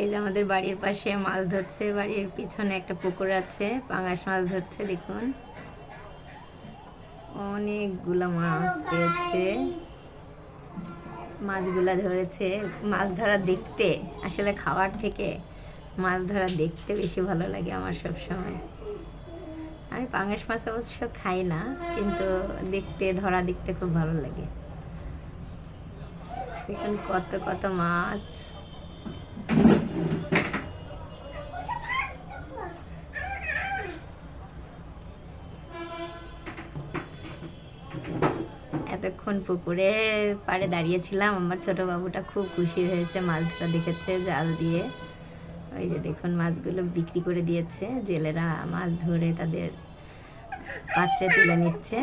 এই যে আমাদের বাড়ির পাশে মাছ ধরছে বাড়ির পিছনে একটা পুকুর আছে পাঙাশ মাছ ধরছে দেখুন। অনেকগুলা মাছ পেয়েছে। মাছগুলা ধরেছে। মাছ ধরা দেখতে আসলে খাওয়ার থেকে মাছ ধরা দেখতে বেশি ভালো লাগে আমার সব সময় আমি পাঙাশ মাছ অবশ্য খাই না, কিন্তু দেখতে, ধরা দেখতে খুব ভালো লাগে। দেখুন কত কত মাছ। এতক্ষণ পুকুরের পাড়ে দাঁড়িয়েছিলাম, আমার ছোট বাবুটা খুব খুশি হয়েছে মাছ ধরা দেখেছে জাল দিয়ে। ওই যে দেখুন মাছগুলো বিক্রি করে দিয়েছে, জেলেরা মাছ ধরে তাদের পাত্রে তুলে নিচ্ছে।